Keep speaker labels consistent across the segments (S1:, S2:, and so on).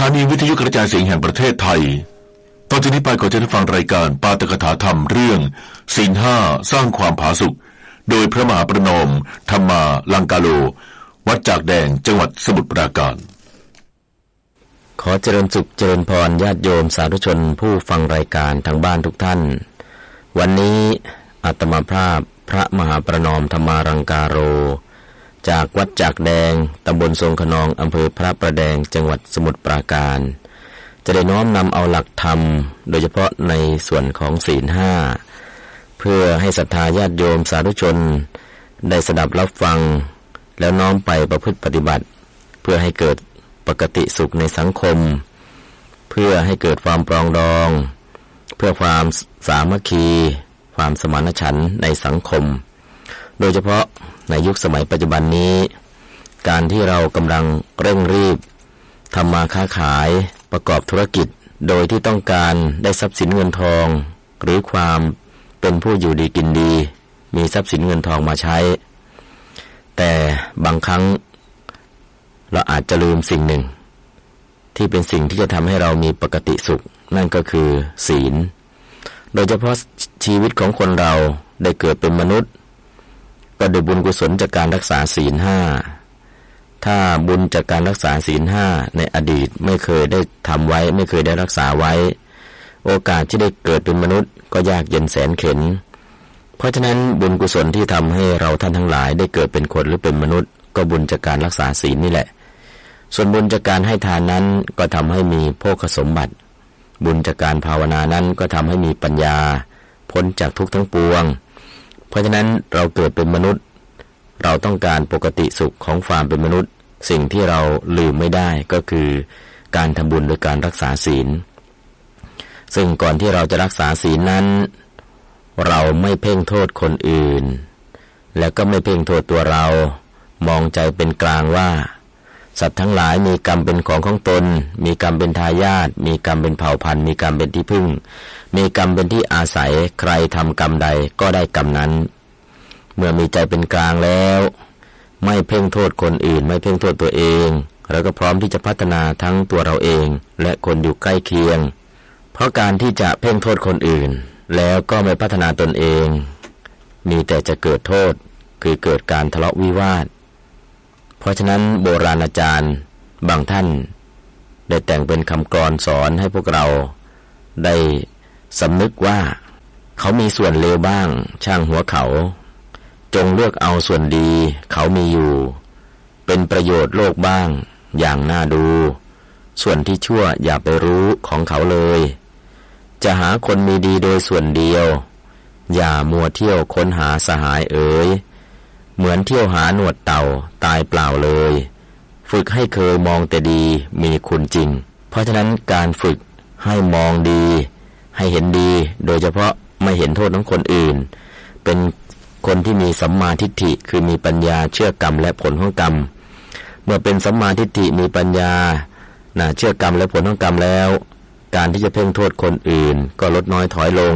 S1: ถานีวิทยุกระจายเสียงแห่งประเทศไทยตอนจากนี้ไปขอเชิญฟังรายการปาตกถาธรรมเรื่องศีลห้าสร้างความผาสุกโดยพระมหาประนอมธรรมาลังกาโล วัดจากแดงจังหวัดสมุทรปราการ
S2: ขอเจริญสุขเจริญพรญาติโยมสาธุชนผู้ฟังรายการทางบ้านทุกท่าน วันนี้อาตมาภาพพระมหาประนอมธรรมารังกาโร จากวัดจากแดง ตำบลทรงขนอง อำเภอพระประแดง จังหวัดสมุทรปราการ จะได้น้อมนำเอาหลักธรรม โดยเฉพาะในส่วนของศีลห้า เพื่อให้ศรัทธาญาติโยมสาธุชน ได้สดับรับฟัง แล้วน้อมไปประพฤติปฏิบัติ เพื่อให้เกิดปกติสุขในสังคม เพื่อให้เกิดความปรองดอง เพื่อความสามัคคี ความสมานฉันท์ในสังคม โดยเฉพาะในยุคสมัยปัจจุบันนี้ การที่เรากำลังเร่งรีบทำมาค้าขายประกอบธุรกิจ โดยที่ต้องการได้ทรัพย์สินเงินทอง หรือความเป็นผู้อยู่ดีกินดี มีทรัพย์สินเงินทองมาใช้ แต่บางครั้ง เราอาจจะลืมสิ่งหนึ่ง ที่เป็นสิ่งที่จะทำให้เรามีปกติสุข นั่นก็คือศีล โดยเฉพาะชีวิตของคนเราได้เกิดเป็นมนุษย์ ก็โดยบุญกุศลจากการรักษาศีลห้าถ้าบุญจากการรักษาศีลห้าในอดีตไม่เคยได้ทำไว้ ไม่เคยได้รักษาไว้ โอกาสที่ได้เกิดเป็นมนุษย์ก็ยากเย็นแสนเข็น เพราะฉะนั้นบุญกุศลที่ทำให้เราท่านทั้งหลายได้เกิดเป็นคนหรือเป็นมนุษย์ ก็บุญจากการรักษาศีลนี่แหละ ส่วนบุญจากการให้ทานนั้นก็ทำให้มีโภคสมบัติ บุญจากการภาวนานั้นก็ทำให้มีปัญญา พ้นจากทุกข์ทั้งปวง เพราะฉะนั้นเราเกิดเป็นมนุษย์ เราต้องการปกติสุขของความเป็นมนุษย์ สิ่งที่เราลืมไม่ได้ก็คือการทำบุญโดยการรักษาศีล ซึ่งก่อนที่เราจะรักษาศีลนั้น เราไม่เพ่งโทษคนอื่น แล้วก็ไม่เพ่งโทษตัวเรา มองใจเป็นกลางว่า สัตว์ทั้งหลายมีกรรมเป็นของของตน มีกรรมเป็นทายาท มีกรรมเป็นเผ่าพันธุ์ มีกรรมเป็นที่พึ่ง มีกรรมเป็นที่อาศัย ใครทำกรรมใดก็ได้กรรมนั้น เมื่อมีใจเป็นกลางแล้ว ไม่เพ่งโทษคนอื่น ไม่เพ่งโทษตัวเอง แล้วก็พร้อมที่จะพัฒนาทั้งตัวเราเอง และคนอยู่ใกล้เคียง เพราะการที่จะเพ่งโทษคนอื่น แล้วก็ไม่พัฒนาตนเอง มีแต่จะเกิดโทษ คือเกิดการทะเลาะวิวาท เพราะฉะนั้นโบราณอาจารย์บางท่าน ได้แต่งเป็นคำกรอนสอนให้พวกเราได้สำนึกว่า เขามีส่วนเลวบ้าง ช่างหัวเขา จงเลือกเอาส่วนดีเขามีอยู่ เป็นประโยชน์โลกบ้าง อย่างน่าดู ส่วนที่ชั่วอย่าไปรู้ของเขาเลย จะหาคนมีดีโดยส่วนเดียว อย่ามัวเที่ยวค้นหาสหายเอ๋ย เหมือนเที่ยวหาหนวดเต่าตายเปล่าเลย ฝึกให้เคยมองแต่ดีมีคุณจริง เพราะฉะนั้นการฝึกให้มองดี ให้เห็นดี โดยเฉพาะไม่เห็นโทษของคนอื่น เป็นคนที่มีสัมมาทิฏฐิคือมีปัญญาเชื่อกรรมและผลของกรรม เมื่อเป็นสัมมาทิฏฐิมีปัญญานะเชื่อกรรมและผลของกรรมแล้ว การที่จะเพ่งโทษคนอื่น ก็ลดน้อยถอยลง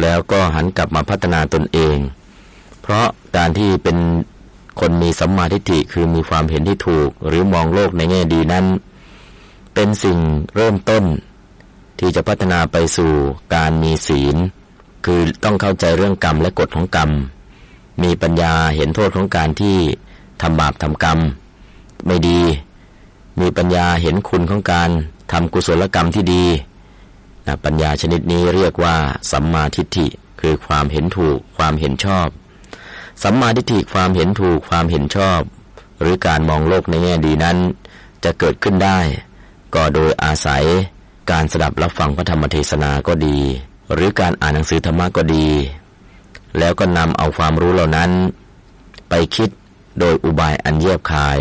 S2: แล้วก็หันกลับมาพัฒนาตนเอง เพราะ การที่เป็นคนมีสัมมาทิฏฐิคือมีความเห็นที่ถูก หรือมองโลกในแง่ดีนั้น เป็นสิ่งเริ่มต้น ที่จะพัฒนาไปสู่การมีศีล คือต้องเข้าใจเรื่องกรรมและกฎของกรรม มีปัญญาเห็นโทษของการที่ทำบาปทำกรรม ไม่ดี มีปัญญาเห็นคุณของการทำกุศลกรรมที่ดีปัญญาชนิดนี้เรียกว่า สัมมาทิฏฐิ คือความเห็นถูกความเห็นชอบ สัมมาทิฏฐิความเห็นถูกความเห็นชอบ หรือการมองโลกในแง่ดีนั้น จะเกิดขึ้นได้ ก็โดยอาศัยการสดับรับฟังพระธรรมเทศนาก็ดี หรือการอ่านหนังสือธรรมะก็ดี แล้วก็นำเอาความรู้เหล่านั้น ไปคิดโดยอุบายอันเยียบคาย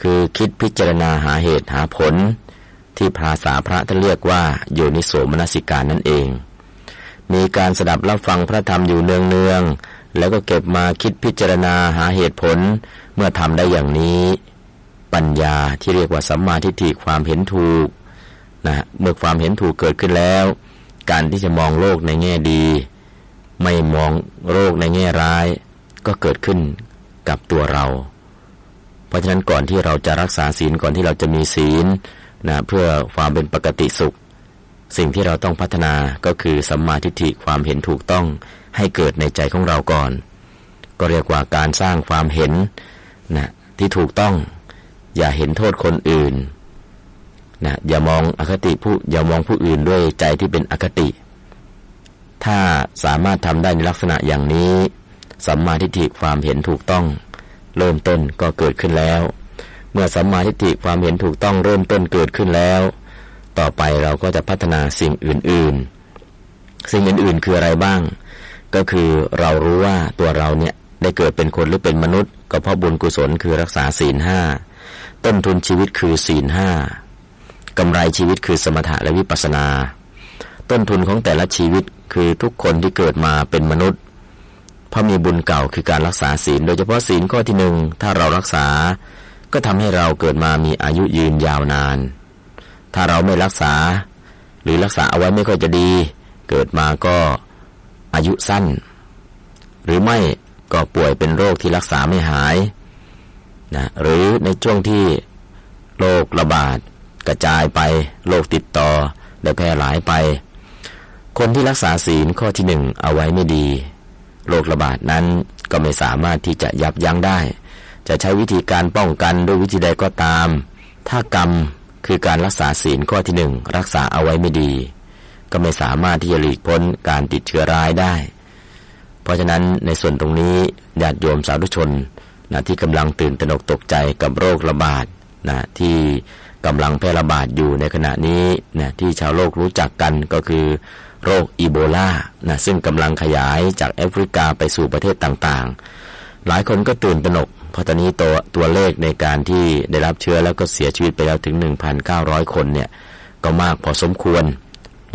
S2: คือคิดพิจารณาหาเหตุหาผล ที่ภาษาพระท่านเรียกว่าโยนิโสมนสิการนั่นเอง มีการสดับรับฟังพระธรรมอยู่เนืองๆ แล้วก็เก็บมาคิดพิจารณาหาเหตุผล เมื่อทำได้อย่างนี้ ปัญญาที่เรียกว่าสัมมาทิฏฐิความเห็นถูกนะเมื่อความเห็นถูกเกิดขึ้นแล้ว การที่จะมองโลกในแง่ดี ไม่มองโลกในแง่ร้าย ก็เกิดขึ้นกับตัวเรา เพราะฉะนั้นก่อนที่เราจะรักษาศีลก่อนที่เราจะมีศีลนะเพื่อความเป็นปกติสุข สิ่งที่เราต้องพัฒนาก็คือสัมมาทิฏฐิความเห็นถูกต้องให้เกิดในใจของเราก่อน ก็เรียกว่าการสร้างความเห็นนะที่ถูกต้อง อย่าเห็นโทษคนอื่นนะอย่ามองอคติผู้อย่ามองผู้อื่นด้วยใจที่เป็นอคติ ถ้าสามารถทำได้ในลักษณะอย่างนี้สัมมาทิฏฐิความเห็นถูกต้อง เริ่มต้นก็เกิดขึ้นแล้ว เมื่อสัมมาทิฏฐิความเห็นถูกต้องเริ่มต้นเกิดขึ้นแล้ว ต่อไปเราก็จะพัฒนาสิ่งอื่น ๆ สิ่งอื่นๆ คืออะไรบ้าง ก็คือเรารู้ว่าตัวเราเนี่ยได้เกิดเป็นคนหรือเป็นมนุษย์ ก็เพราะบุญกุศลคือรักษาศีลห้าต้นทุนชีวิตคือศีลห้ากำไรชีวิตคือสมถะและวิปัสนา ต้นทุนของแต่ละชีวิตคือทุกคนที่เกิดมาเป็นมนุษย์เพราะมีบุญเก่าคือการรักษาศีล โดยเฉพาะศีลข้อที่หนึ่งถ้าเรารักษา ก็ทำให้เราเกิดมามีอายุยืนยาวนาน ถ้าเราไม่รักษา หรือรักษาเอาไว้ไม่ค่อยจะดี เกิดมาก็อายุสั้น หรือไม่ก็ป่วยเป็นโรคที่รักษาไม่หายนะหรือในช่วงที่โรคระบาดกระจายไปโรคติดต่อและแพร่หลายไป คนที่รักษาศีลข้อที่หนึ่งเอาไว้ไม่ดีโรคระบาดนั้นก็ไม่สามารถที่จะยับยั้งได้ จะใช้วิธีการป้องกันด้วยวิธีใดก็ตาม ถ้ากรรม คือการรักษาศีลข้อที่หนึ่งรักษาเอาไว้ไม่ดี ก็ไม่สามารถที่จะหลีกพ้นการติดเชื้อร้ายได้ เพราะฉะนั้นในส่วนตรงนี้ญาติโยมสาธุชนนะที่กำลังตื่นตระหนกตกใจกับโรคระบาดนะที่กำลังแพร่ระบาดอยู่ในขณะนี้นะที่ชาวโลกรู้จักกันก็คือโรคอีโบลานะซึ่งกำลังขยายจากแอฟริกาไปสู่ประเทศต่างๆ หลายคนก็ตื่นตระหนก เพราะตอนนี้ตัวตัวเลขในการที่ได้รับเชื้อแล้วก็เสียชีวิตไปแล้วถึง 1,900 คนเนี่ยก็มากพอสมควร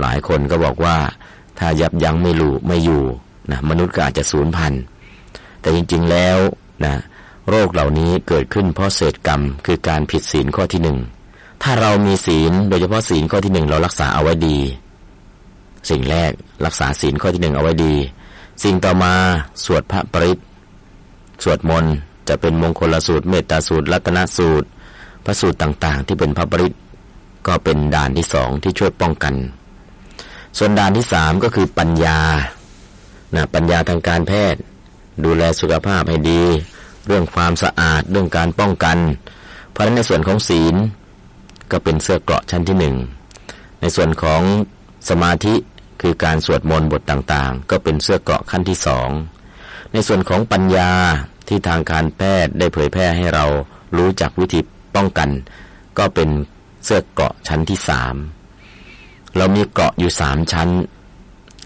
S2: หลายคนก็บอกว่าถ้ายับยั้งไม่รู้ไม่อยู่นะมนุษย์ก็อาจจะสูญพันธุ์แต่จริงๆแล้วนะโรคเหล่านี้เกิดขึ้นเพราะเศษกรรม คือการผิดศีลข้อที่หนึ่งถ้าเรามีศีลโดยเฉพาะศีลข้อที่หนึ่งเรารักษาเอาไว้ดี สิ่งแรกรักษาศีลข้อที่หนึ่งเอาไว้ดี สิ่งต่อมาสวดพระปริตสวดมนต์ จะเป็นมงคลสูตรเมตตาสูตร รัตนสูตร พระสูตรต่างๆ ที่เป็นพระปริตก็เป็นด่านที่สองที่ช่วยป้องกัน ส่วนด่านที่สามก็คือปัญญานะปัญญาทางการแพทย์ ดูแลสุขภาพให้ดี เรื่องความสะอาดเรื่องการป้องกัน เพราะฉะนั้นในส่วนของศีล ก็เป็นเสื้อเกราะชั้นที่หนึ่งในส่วนของสมาธิคือการสวดมนต์บทต่างๆ ก็เป็นเสื้อเกราะขั้นที่สองในส่วนของปัญญา ที่ทางการแพทย์ได้เผยแพร่ให้เรารู้จักวิธีป้องกัน ก็เป็นเสื้อเกราะชั้นที่สามเรามีเกราะอยู่สามชั้น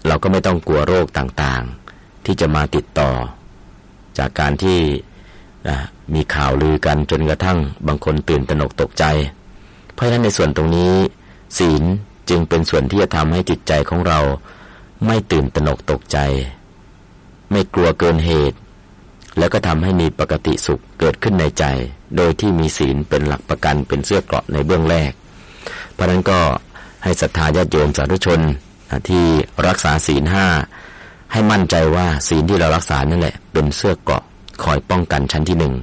S2: เราก็ไม่ต้องกลัวโรคต่างๆ ที่จะมาติดต่อ จากการที่มีข่าวลือกันจนกระทั่งบางคนตื่นตระหนกตกใจ เพราะฉะนั้นในส่วนตรงนี้ ศีลจึงเป็นส่วนที่จะทำให้จิตใจของเรา ไม่ตื่นตระหนกตกใจ ไม่กลัวเกินเหตุ แล้วก็ทำให้มีปกติสุขเกิดขึ้นในใจ โดยที่มีศีลเป็นหลักประกันเป็นเสื้อเกราะในเบื้องแรก เพราะนั้นก็ให้ศรัทธาญาติโยมสาธุชนที่รักษาศีลห้าให้มั่นใจว่าศีลที่เรารักษานั่นแหละ เป็นเสื้อเกราะคอยป้องกันชั้นที่หนึ่ง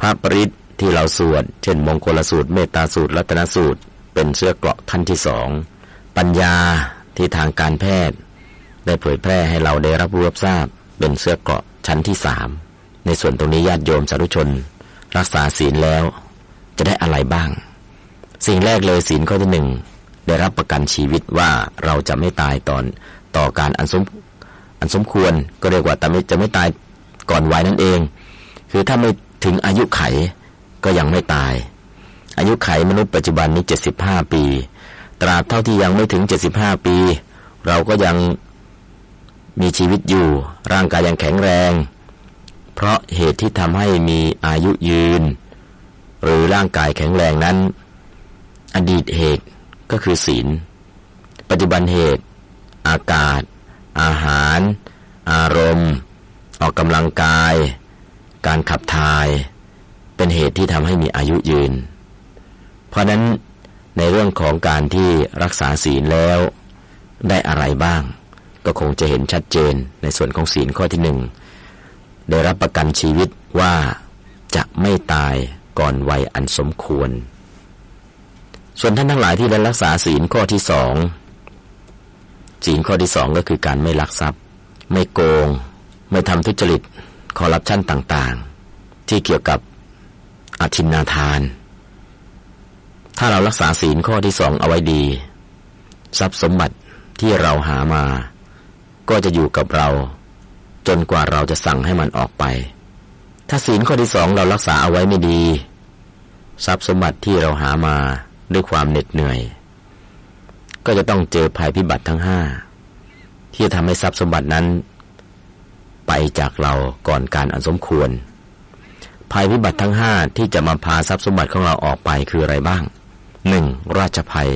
S2: พระปริตที่เราสวด เช่นมงคลสูตรเมตตาสูตรรัตนสูตร เป็นเสื้อเกราะขั้นที่สองปัญญาที่ทางการแพทย์ ได้เผยแพร่ให้เราได้รับรู้รับทราบ เป็นเสื้อเกราะชั้นที่สาม ในส่วนตรงนี้ญาติโยมสาธุชน รักษาศีลแล้ว จะได้อะไรบ้าง สิ่งแรกเลยศีลข้อที่หนึ่งได้รับประกันชีวิตว่าเราจะไม่ตายตอนต่อการอันสมอันสมควรก็เรียกว่าแต่ไม่จะไม่ตายก่อนวัยนั่นเอง คือถ้าไม่ถึงอายุไขก็ยังไม่ตาย อายุไขมนุษย์ปัจจุบันนี้ 75 ปี ตราบเท่าที่ยังไม่ถึง 75 ปี เราก็ยังมีชีวิตอยู่ ร่างกายยังแข็งแรง เพราะเหตุที่ทำให้มีอายุยืน หรือร่างกายแข็งแรงนั้น อดีตเหตุก็คือศีล ปัจจุบันเหตุ อากาศ อาหาร อารมณ์ ออกกำลังกาย การขับถ่าย เป็นเหตุที่ทำให้มีอายุยืน เพราะนั้นในเรื่องของการที่รักษาศีลแล้ว ได้อะไรบ้าง ก็คงจะเห็นชัดเจนในส่วนของศีลข้อที่หนึ่ง ได้รับประกันชีวิตว่าจะไม่ตายก่อนวัยอันสมควร ส่วนท่านทั้งหลายที่ได้รักษาศีลข้อที่สองศีลข้อที่สองก็คือการไม่ลักทรัพย์ ไม่โกง ไม่ทำทุจริตคอร์รัปชันต่างๆ ที่เกี่ยวกับอาทินนาทาน ถ้าเรารักษาศีลข้อที่สองเอาไว้ดี ทรัพย์สมบัติที่เราหามา ก็จะอยู่กับเรา จนกว่าเราจะสั่งให้มันออกไป ถ้าศีลข้อที่สองเรารักษาเอาไว้ไม่ดี ทรัพย์สมบัติที่เราหามาด้วยความเหน็ดเหนื่อย ก็จะต้องเจอภัยพิบัติทั้งห้าที่จะทำให้ทรัพย์สมบัตินั้น ไปจากเราก่อนการอันสมควร ภัยพิบัติทั้งห้าที่จะมาพาทรัพย์สมบัติของเราออกไปคืออะไรบ้างหนึ่งราชภัย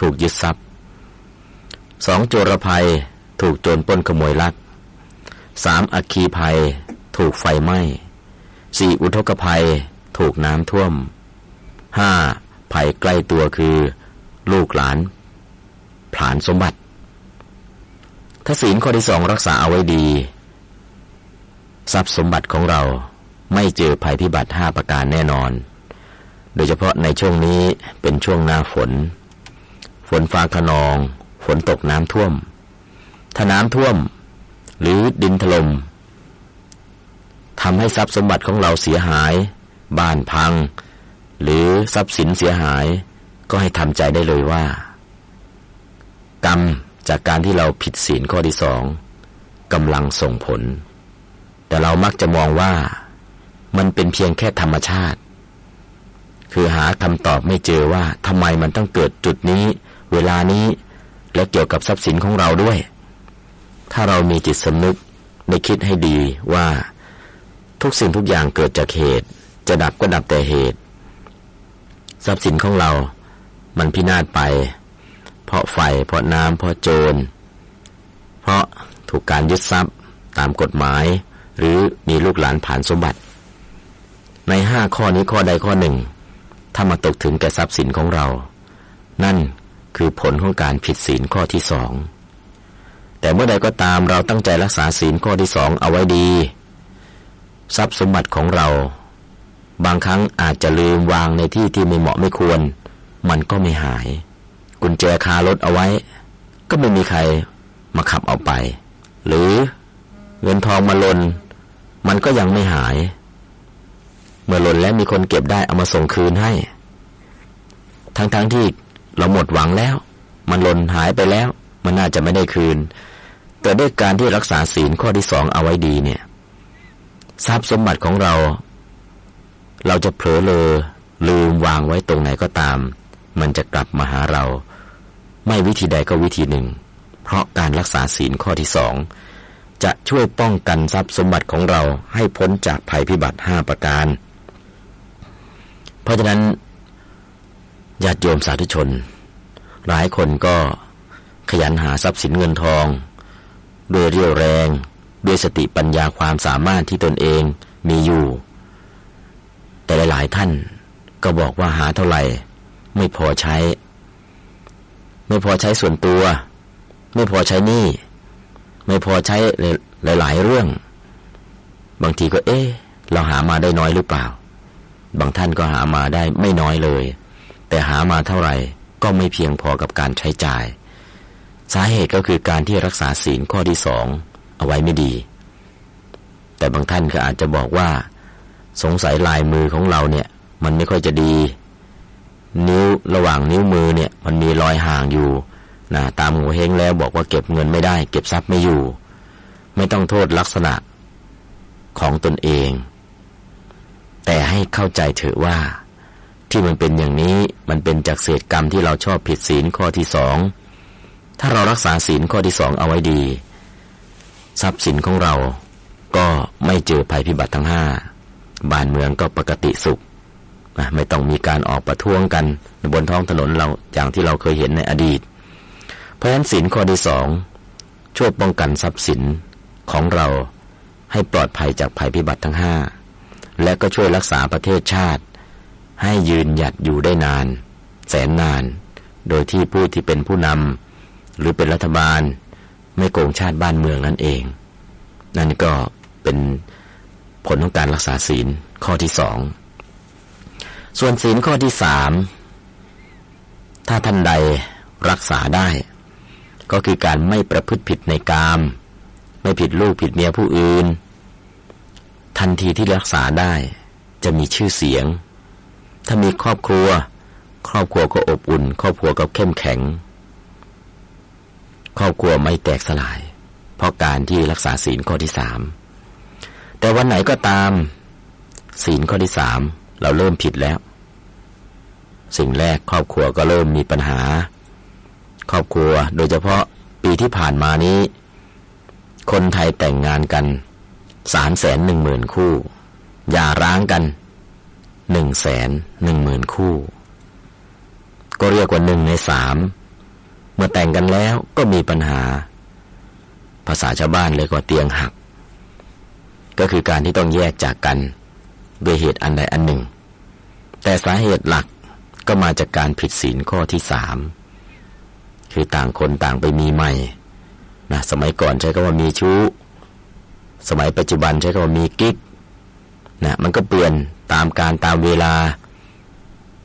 S2: ถูกยึดทรัพย์สองโจรภัย ถูกโจรปล้นขโมยลัก สามอัคคีภัย ถูกไฟไหม้สี่อุทกภัย ถูกน้ำท่วมห้าภัยใกล้ตัวคือ ลูกหลานผลานสมบัติ ถ้าศีลข้อที่สองรักษาเอาไว้ดี ทรัพย์สมบัติของเราไม่เจอภัยพิบัติห้าประการแน่นอน โดยเฉพาะในช่วงนี้เป็นช่วงหน้าฝน ฝนฟ้าขนอง ฝนตกน้ำท่วม ถ้าน้ำท่วม หรือดินถลม่มทำให้ทรัพย์สมบัติของเราเสียหาย บ้านพัง หรือทรัพย์สินเสียหาย ก็ให้ทำใจได้เลยว่า กรรมจากการที่เราผิดศีลข้อที่สองกำลังส่งผล แต่เรามักจะมองว่า มันเป็นเพียงแค่ธรรมชาติ คือหาคำตอบไม่เจอว่าทำไมมันต้องเกิดจุดนี้ เวลานี้ และเกี่ยวกับทรัพย์สินของเราด้วย ถ้าเรามีจิตสำนึกในคิดให้ดีว่าทุกสิ่งทุกอย่างเกิดจากเหตุ จะดับก็ดับแต่เหตุ ทรัพย์สินของเรา มันพินาศไป เพราะไฟ เพราะน้ำเพราะโจร เพราะถูกการยึดทรัพย์ตามกฎหมาย หรือมีลูกหลานผ่านสมบัติ ในห้าข้อนี้ข้อใดข้อหนึ่ง ถ้ามาตกถึงแก่ทรัพย์สินของเรา นั่นคือผลของการผิดศีลข้อที่สอง แต่เมื่อใดก็ตามเราตั้งใจรักษาศีลข้อที่สองเอาไว้ดี ทรัพย์สมบัติของเรา บางครั้งอาจจะลืมวางในที่ที่ไม่เหมาะไม่ควร มันก็ไม่หาย กุญแจคารถเอาไว้ ก็ไม่มีใครมาขับเอาไป หรือเงินทองมาลน มันก็ยังไม่หาย เมื่อหล่นแล้วมีคนเก็บได้เอามาส่งคืนให้ ทั้งๆทที่เราหมดหวังแล้ว มันหล่นหายไปแล้ว มันน่าจะไม่ได้คืน แต่ด้วยการที่รักษาศีลข้อที่สองเอาไว้ดีเนี่ย ทรัพย์สมบัติของเรา เราจะเผลอเลอลืมวางไว้ตรงไหนก็ตาม มันจะกลับมาหาเรา ไม่วิธีใดก็วิธีหนึ่ง เพราะการรักษาศีลข้อที่สองจะช่วยป้องกันทรัพย์สมบัติของเราให้พ้นจากภัยพิบัติห้าประการ เพราะฉะนั้นญาติโยมสาธุชน หลายคนก็ขยันหาทรัพย์สินเงินทอง ด้วยเรี่ยวแรง ด้วยสติปัญญาความสามารถที่ตนเองมีอยู่ แต่หลายๆท่านก็บอกว่าหาเท่าไหร่ ไม่พอใช้ ไม่พอใช้ส่วนตัว ไม่พอใช้หนี้ไม่พอใช้หลาย ๆ เรื่อง บางทีก็เอ๊ะเราหามาได้น้อยหรือเปล่า บางท่านก็หามาได้ไม่น้อยเลย แต่หามาเท่าไหร่ก็ไม่เพียงพอกับการใช้จ่าย สาเหตุก็คือการที่รักษาศีลข้อที่สองเอาไว้ไม่ดี แต่บางท่านก็อาจจะบอกว่า สงสัยลายมือของเราเนี่ย มันไม่ค่อยจะดี นิ้วระหว่างนิ้วมือเนี่ย มันมีรอยห่างอยู่นะตามหัวเฮงแล้วบอกว่าเก็บเงินไม่ได้ เก็บทรัพย์ไม่อยู่ ไม่ต้องโทษลักษณะของตนเอง แต่ให้เข้าใจเถอะว่า ที่มันเป็นอย่างนี้มันเป็นจากเศษกรรมที่เราชอบผิดศีลข้อที่สอง ถ้าเรารักษาศีลข้อที่สองเอาไว้ดี ทรัพย์สินของเราก็ไม่เจอภัยพิบัติทั้งห้าบ้านเมืองก็ปกติสุขไม่ต้องมีการออกประท้วงกันบนท้องถนนเราอย่างที่เราเคยเห็นในอดีต เพราะฉะนั้นศีลข้อที่สองช่วยป้องกันทรัพย์สินของเราให้ปลอดภัยจากภัยพิบัติทั้งห้าและก็ช่วยรักษาประเทศชาติ ให้ยืนหยัดอยู่ได้นาน แสนนาน โดยที่ผู้ที่เป็นผู้นำ หรือเป็นรัฐบาลไม่โกงชาติบ้านเมืองนั่นเอง นั่นก็เป็นผลของการรักษาศีลข้อที่สองส่วนศีลข้อที่สามถ้าท่านใดรักษาได้ ก็คือการไม่ประพฤติผิดในกาม ไม่ผิดลูกผิดเมียผู้อื่น ทันทีที่รักษาได้จะมีชื่อเสียง ถ้ามีครอบครัว ครอบครัวก็อบอุ่น ครอบครัวก็เข้มแข็ง ครอบครัวไม่แตกสลาย เพราะการที่รักษาศีลข้อที่สามแต่วันไหนก็ตาม ศีลข้อที่สามเราเริ่มผิดแล้ว สิ่งแรกครอบครัวก็เริ่มมีปัญหา ครอบครัวโดยเฉพาะปีที่ผ่านมานี้ คนไทยแต่งงานกันสามแสนหนึ่งหมื่นคู่อย่าร้างกันหนึ่งแสนหนึ่งหมื่นคู่ ก็เรียกว่าหนึ่งในสาม เมื่อแต่งกันแล้วก็มีปัญหา ภาษาชาวบ้านเลยกว่าเตียงหัก ก็คือการที่ต้องแยกจากกันด้วยเหตุอันใดอันหนึ่ง แต่สาเหตุหลักก็มาจากการผิดศีลข้อที่สามคือต่างคนต่างไปมีใหม่นะสมัยก่อนใช้คำว่ามีชู้ สมัยปัจจุบันใช้คำว่ามีกิ๊กนะมันก็เปลี่ยนตามการตามเวลา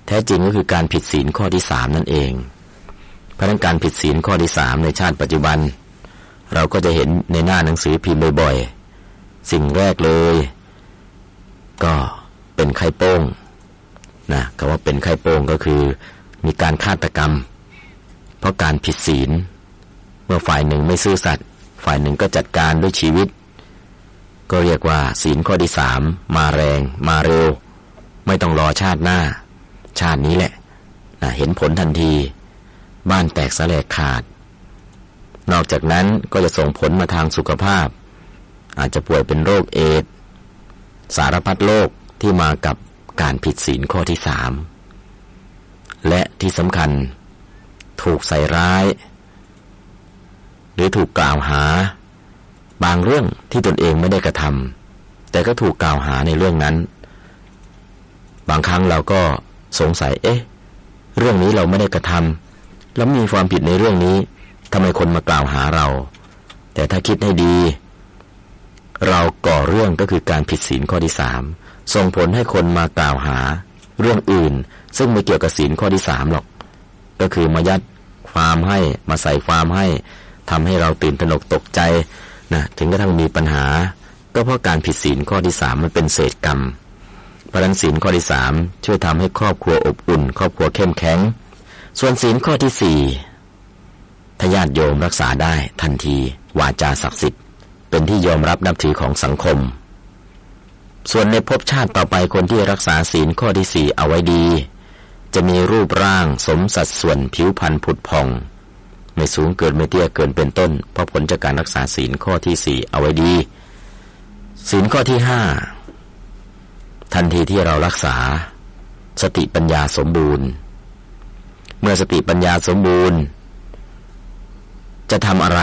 S2: แท้จริงก็คือการผิดศีลข้อที่สามนั่นเอง เพราะนั้นการผิดศีลข้อที่สามในชาติปัจจุบัน เราก็จะเห็นในหน้าหนังสือพิมพ์บ่อยๆ สิ่งแรกเลย ก็เป็นไข่โป้งนะคำว่าเป็นไข่โป้งก็คือ มีการฆาตกรรม เพราะการผิดศีล เมื่อฝ่ายหนึ่งไม่ซื่อสัตย์ฝ่ายหนึ่งก็จัดการด้วยชีวิต ก็เรียกว่า ศีลข้อที่สามมาแรง มาเร็ว ไม่ต้องรอชาติหน้า ชาตินี้แหละนะเห็นผลทันที บ้านแตกสลายขาด นอกจากนั้นก็จะส่งผลมาทางสุขภาพ อาจจะป่วยเป็นโรคเอดส์สารพัดโรคที่มากับการผิดศีลข้อที่สามและที่สำคัญ ถูกใส่ร้าย หรือถูกกล่าวหา บางเรื่องที่ตนเองไม่ได้กระทำแต่ก็ถูกกล่าวหาในเรื่องนั้น บางครั้งเราก็สงสัย เอ๊ะ เรื่องนี้เราไม่ได้กระทำ แล้วมีความผิดในเรื่องนี้ทำไมคนมากล่าวหาเรา แต่ถ้าคิดให้ดี เราก่อเรื่องก็คือการผิดศีลข้อที่สามส่งผลให้คนมากล่าวหา เรื่องอื่น ซึ่งไม่เกี่ยวกับศีลข้อที่สามหรอก ก็คือมายัดความให้มาใส่ความให้ทำให้เราตื่นตระหนกตกใจนะถึงกระทั่งมีปัญหา ก็เพราะการผิดศีลข้อที่สามมันเป็นเศษกรรมพระนันศีลข้อที่สามช่วยทำให้ครอบครัวอบอุ่น ครอบครัวเข้มแข็ง ส่วนศีลข้อที่สี่ถ้าญาติโยมรักษาได้ทันที วาจาศักดิ์สิทธิ์ เป็นที่ยอมรับนับถือของสังคม ส่วนในภพชาติต่อไปคนที่รักษาศีลข้อที่สี่เอาไว้ดี จะมีรูปร่างสมสัดส่วนผิวพรรณผุดผ่อง ไม่สูงเกินไม่เตี้ยเกินเป็นต้น เพราะผลจากการรักษาศีลข้อที่สี่เอาไว้ดี ศีลข้อที่ห้าทันทีที่เรารักษา สติปัญญาสมบูรณ์ เมื่อสติปัญญาสมบูรณ์ จะทำอะไร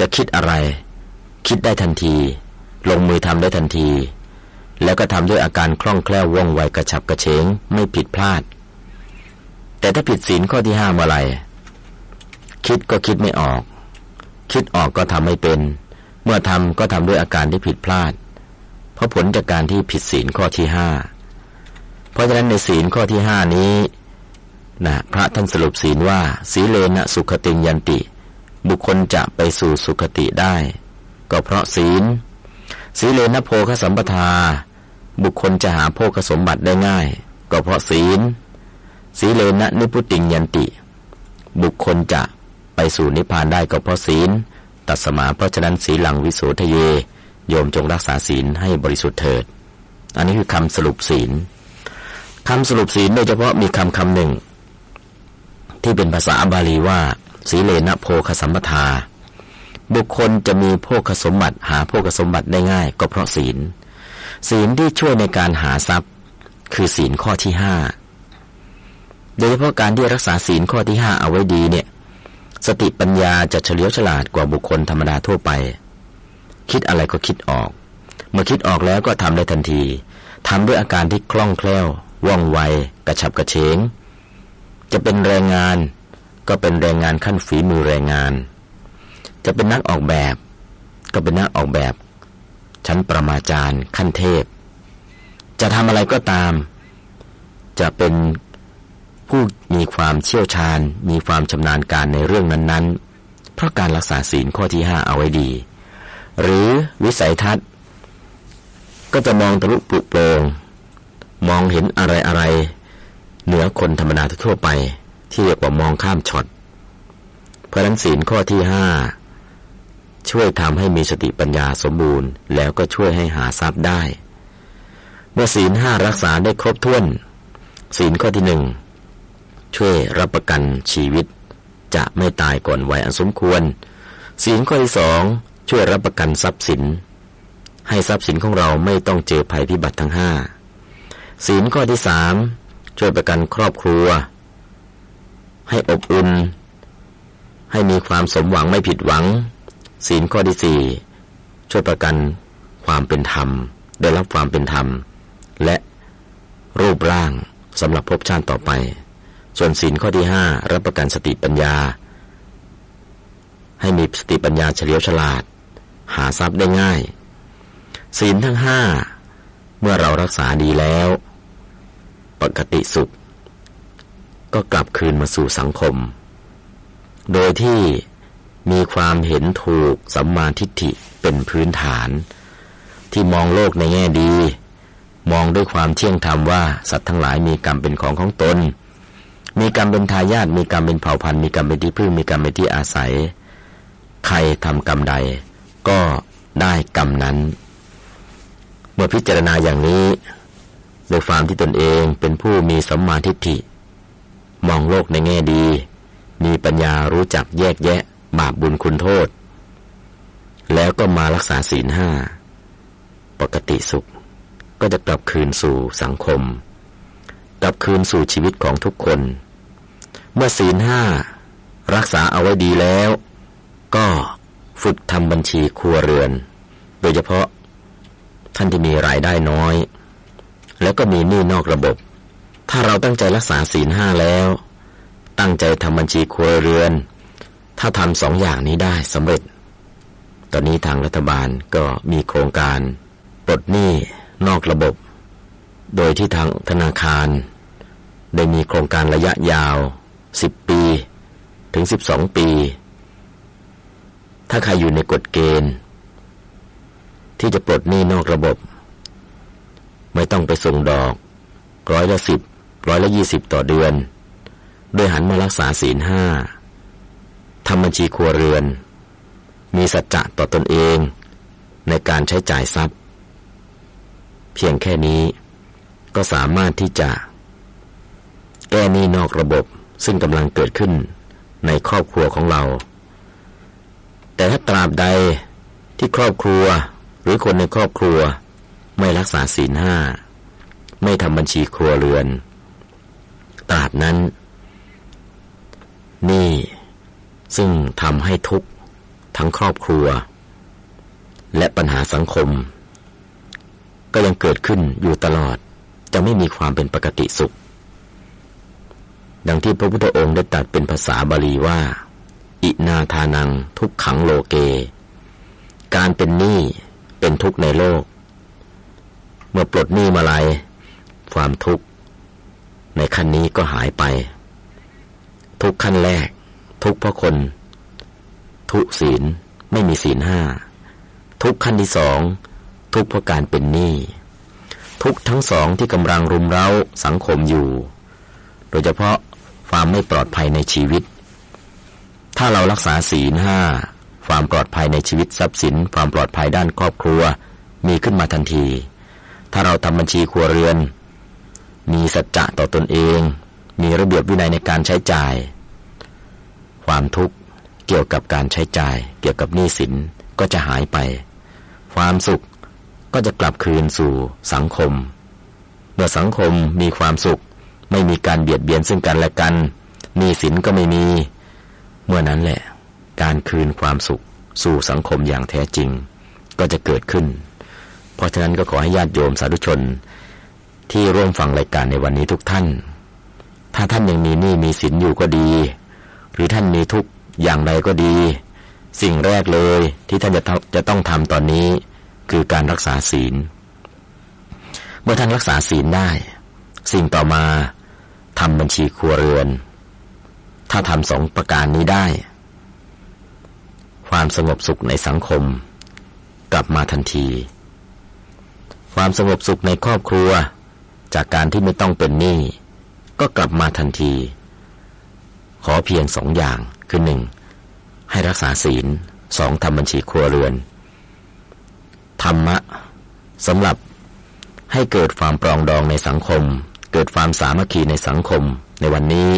S2: จะคิดอะไร คิดได้ทันที ลงมือทำได้ทันที แล้วก็ทำด้วยอาการคล่องแคล่วว่องไวกระฉับกระเฉง ไม่ผิดพลาด แต่ถ้าผิดศีลข้อที่ห้าเมื่อไหร่คิดก็คิดไม่ออก คิดออกก็ทำไม่เป็น เมื่อทำก็ทำด้วยอาการที่ผิดพลาด เพราะผลจากการที่ผิดศีลข้อที่ห้าเพราะฉะนั้นในศีลข้อที่ห้านี้ นะพระท่านสรุปศีลว่าสีเลนะสุขติยันติ บุคคลจะไปสู่สุขติได้ ก็เพราะศีล สีเลนะโภคสัมปทา บุคคลจะหาโภคสมบัติได้ง่าย ก็เพราะศีล สีเลนะนิพุติยันติ บุคคลจะไปสู่นิพพานได้ก็เพราะศีล ตัดสมาเพราะฉะนั้นสีหลังวิโสทะเย โยมจงรักษาศีลให้บริสุทธิ์เถิด อันนี้คือคำสรุปศีลคำสรุปศีลโดยเฉพาะมีคำคำหนึ่ง ที่เป็นภาษาบาลีว่า สีเลนะโภคสัมปทา บุคคลจะมีโภคสมบัติหาโภคสมบัติได้ง่าย ก็เพราะศีล ศีลที่ช่วยในการหาทรัพย์ คือศีลข้อที่ห้าโดยเฉพาะการที่รักษาศีลข้อที่ห้าเอาไว้ดีเนี่ย สติปัญญาจะเฉลียวฉลาดกว่าบุคคลธรรมดาทั่วไป คิดอะไรก็คิดออก เมื่อคิดออกแล้วก็ทำได้ทันทีทำด้วยอาการที่คล่องแคล่วว่องไว กระฉับกระเฉง จะเป็นแรงงาน ก็เป็นแรงงานขั้นฝีมือแรงงาน จะเป็นนักออกแบบ ก็เป็นนักออกแบบ ชั้นประมาจารย์ขั้นเทพ จะทำอะไรก็ตาม จะเป็นผู้มีความเชี่ยวชาญ มีความชำนาญการในเรื่องนั้นๆ เพราะการรักษาศีลข้อที่ห้าเอาไว้ดี หรือวิสัยทัศน์ ก็จะมองทะลุปลุกโปรงมองเห็นอะไรอะไร เหนือคนธรรมดาทั่วไปที่เรียกว่ามองข้ามช็อต เพราะนั้นศีลข้อที่ห้าช่วยทำให้มีสติปัญญาสมบูรณ์ แล้วก็ช่วยให้หาทรัพย์ได้ เมื่อศีลห้ารักษาได้ครบถ้วน ศีลข้อที่หนึ่งช่วยรับประกันชีวิต จะไม่ตายก่อนวัยอันสมควร ศีลข้อที่สองช่วยรับประกันทรัพย์สิน ให้ทรัพย์สินของเราไม่ต้องเจอภัยพิบัติทั้งห้าศีลข้อที่สาม ช่วยประกันครอบครัว ให้อบอุ่นให้มีความสมหวังไม่ผิดหวัง ศีลข้อที่สี่ช่วยประกันความเป็นธรรม ได้รับความเป็นธรรม และรูปร่างสำหรับภพชาติต่อไป ส่วนศีลข้อที่ห้ารับประกันสติปัญญา ให้มีสติปัญญาเฉลียวฉลาด หาทรัพย์ได้ง่าย ศีลทั้งห้าเมื่อเรารักษาดีแล้ว ปกติสุข ก็กลับคืนมาสู่สังคม โดยที่มีความเห็นถูกสัมมาทิฏฐิเป็นพื้นฐาน ที่มองโลกในแง่ดี มองด้วยความเที่ยงธรรมว่าสัตว์ทั้งหลายมีกรรมเป็นของของตน มีกรรมเป็นทายาทมีกรรมเป็นเผ่าพันธุ์มีกรรมเป็นที่พึ่งมีกรรมเป็นที่อาศัย ใครทำกรรมใด ก็ได้กรรมนั้น เมื่อพิจารณาอย่างนี้ โดยความที่ตนเองเป็นผู้มีสัมมาทิฏฐิ มองโลกในแง่ดี มีปัญญารู้จักแยกแยะ บาปบุญคุณโทษ แล้วก็มารักษาศีลห้า ปกติสุข ก็จะกลับคืนสู่สังคม กลับคืนสู่ชีวิตของทุกคน เมื่อศีลห้ารักษาเอาไว้ดีแล้ว ก็ฝึกทำบัญชีครัวเรือน โดยเฉพาะท่านที่มีรายได้น้อย แล้วก็มีหนี้นอกระบบ ถ้าเราตั้งใจรักษาศีลห้าแล้ว ตั้งใจทำบัญชีครัวเรือน ถ้าทำสองอย่างนี้ได้สำเร็จ ตอนนี้ทางรัฐบาลก็มีโครงการปลดหนี้นอกระบบ โดยที่ทางธนาคาร ได้มีโครงการระยะยาว 10 ปี ถึง 12 ปี ถ้าใครอยู่ในกฎเกณฑ์ ที่จะปลดหนี้นอกระบบ ไม่ต้องไปส่งดอก ร้อยละสิบร้อยละยี่สิบต่อเดือน โดยหันมารักษาศีลห้าทำบัญชีครัวเรือน มีสัจจะต่อตนเอง ในการใช้จ่ายทรัพย์ เพียงแค่นี้ก็สามารถที่จะ แก้หนี้นอกระบบซึ่งกำลังเกิดขึ้นในครอบครัวของเรา แต่ถ้าตราบใดที่ครอบครัวหรือคนในครอบครัว ไม่รักษาศีลห้า ไม่ทำบัญชีครัวเรือน ตราบนั้น นี่ซึ่งทำให้ทุกข์ทั้งครอบครัว และปัญหาสังคม ก็ยังเกิดขึ้นอยู่ตลอดจะไม่มีความเป็นปกติสุข ดังที่พระพุทธองค์ได้ตรัสเป็นภาษาบาลีว่า อินาทานังทุกขังโลเก การเป็นหนี้เป็นทุกข์ในโลก เมื่อปลดหนี้มาลายความทุกข์ในขั้นนี้ก็หายไป ทุกขั้นแรก ทุกเพราะคน ทุศีลไม่มีศีลห้าทุกขั้นที่สองทุกเพราะการเป็นหนี้ทุกทั้งสองที่กำลังรุมเร้าสังคมอยู่ โดยเฉพาะความไม่ปลอดภัยในชีวิต ถ้าเรารักษาศีลห้าความปลอดภัยในชีวิตทรัพย์สิน ความปลอดภัยด้านครอบครัว มีขึ้นมาทันที ถ้าเราทำบัญชีครัวเรือน มีสัจจะต่อตนเอง มีระเบียบวินัยในการใช้จ่าย ความทุกข์เกี่ยวกับการใช้จ่าย เกี่ยวกับหนี้สินก็จะหายไป ความสุขก็จะกลับคืนสู่สังคม เมื่อสังคมมีความสุข ไม่มีการเบียดเบียนซึ่งกันและกันหนี้สินก็ไม่มี เมื่อนั้นแหละ การคืนความสุขสู่สังคมอย่างแท้จริง ก็จะเกิดขึ้น เพราะฉะนั้นก็ขอให้ญาติโยมสาธุชน ที่ร่วมฟังรายการในวันนี้ทุกท่าน ถ้าท่านยังมีหนี้มีสินอยู่ก็ดี หรือท่านมีทุกอย่างไรก็ดี สิ่งแรกเลยที่ท่านจะจะต้องทำตอนนี้ คือการรักษาศีล เมื่อท่านรักษาศีลได้ สิ่งต่อมาทำบัญชีครัวเรือน ถ้าทำสองประการนี้ได้ ความสงบสุขในสังคม กลับมาทันที ความสงบสุขในครอบครัว จากการที่ไม่ต้องเป็นหนี้ก็กลับมาทันที ขอเพียงสองอย่างคือหนึ่งให้รักษาศีลสองทำบัญชีครัวเรือน ธรรมะสำหรับให้เกิดความปรองดองในสังคม เกิดความสามัคคีในสังคม ในวันนี้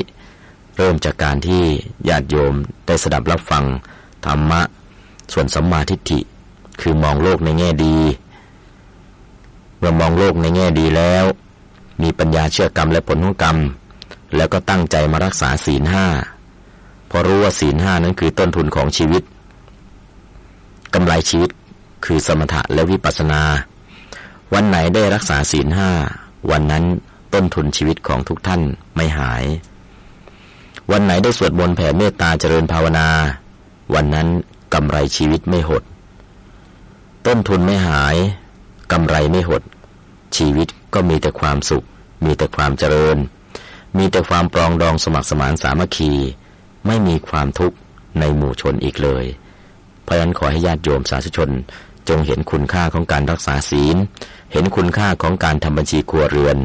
S2: เริ่มจากการที่ญาติโยมได้สดับรับฟัง ธรรมะ ส่วนสัมมาทิฏฐิ คือมองโลกในแง่ดี เมื่อมองโลกในแง่ดีแล้ว มีปัญญาเชื่อกรรมและผลของกรรม แล้วก็ตั้งใจมารักษาศีลห้าเพราะรู้ว่าศีลห้านั้นคือต้นทุนของชีวิตกำไรชีวิตคือสมถะและวิปัสสนา วันไหนได้รักษาศีลห้าวันนั้นต้นทุนชีวิตของทุกท่านไม่หาย วันไหนได้สวดมนต์แผ่เมตตาเจริญภาวนา วันนั้นกำไรชีวิตไม่หด ต้นทุนไม่หาย กำไรไม่หด ชีวิตก็มีแต่ความสุข มีแต่ความเจริญ มีแต่ความปรองดองสมัครสมานสามัคคี ไม่มีความทุกข์ในหมู่ชนอีกเลย เพราะฉะนั้นขอให้ญาติโยมสาธุชน จงเห็นคุณค่าของการรักษาศีล เห็นคุณค่าของการทำบัญชีครัวเรือน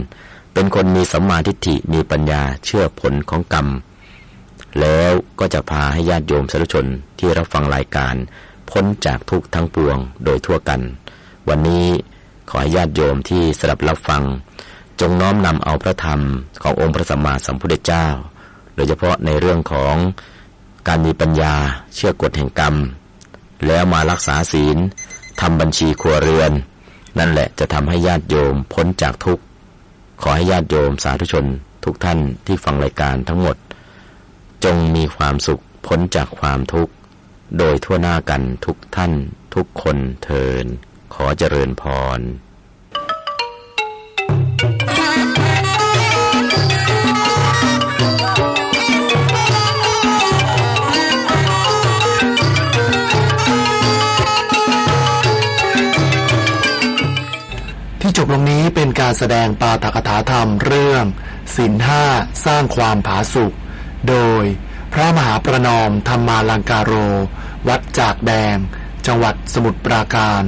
S2: เป็นคนมีสัมมาทิฏฐิมีปัญญาเชื่อผลของกรรม แล้วก็จะพาให้ญาติโยมสาธุชนที่รับฟังรายการ พ้นจากทุกข์ทั้งปวงโดยทั่วกัน วันนี้ ขอให้ญาติโยมที่สดับรับฟัง จงน้อมนำเอาพระธรรมขององค์พระสัมมาสัมพุทธเจ้า โดยเฉพาะในเรื่องของการมีปัญญาเชื่อกฎแห่งกรรม แล้วมารักษาศีลทำบัญชีครัวเรือน นั่นแหละจะทำให้ญาติโยมพ้นจากทุกข์ ขอให้ญาติโยมสาธุชนทุกท่านที่ฟังรายการทั้งหมด จงมีความสุขพ้นจากความทุกข์ โดยทั่วหน้ากันทุกท่านทุกคนเทิน ขอเจริญพร
S3: ที่จบลงนี้เป็นการแสดงปาฐกถาธรรมเรื่องศีลห้าสร้างความผาสุกโดยพระมหาประนอมธรรมาลังการโร วัดจากแดง จังหวัดสมุทรปราการ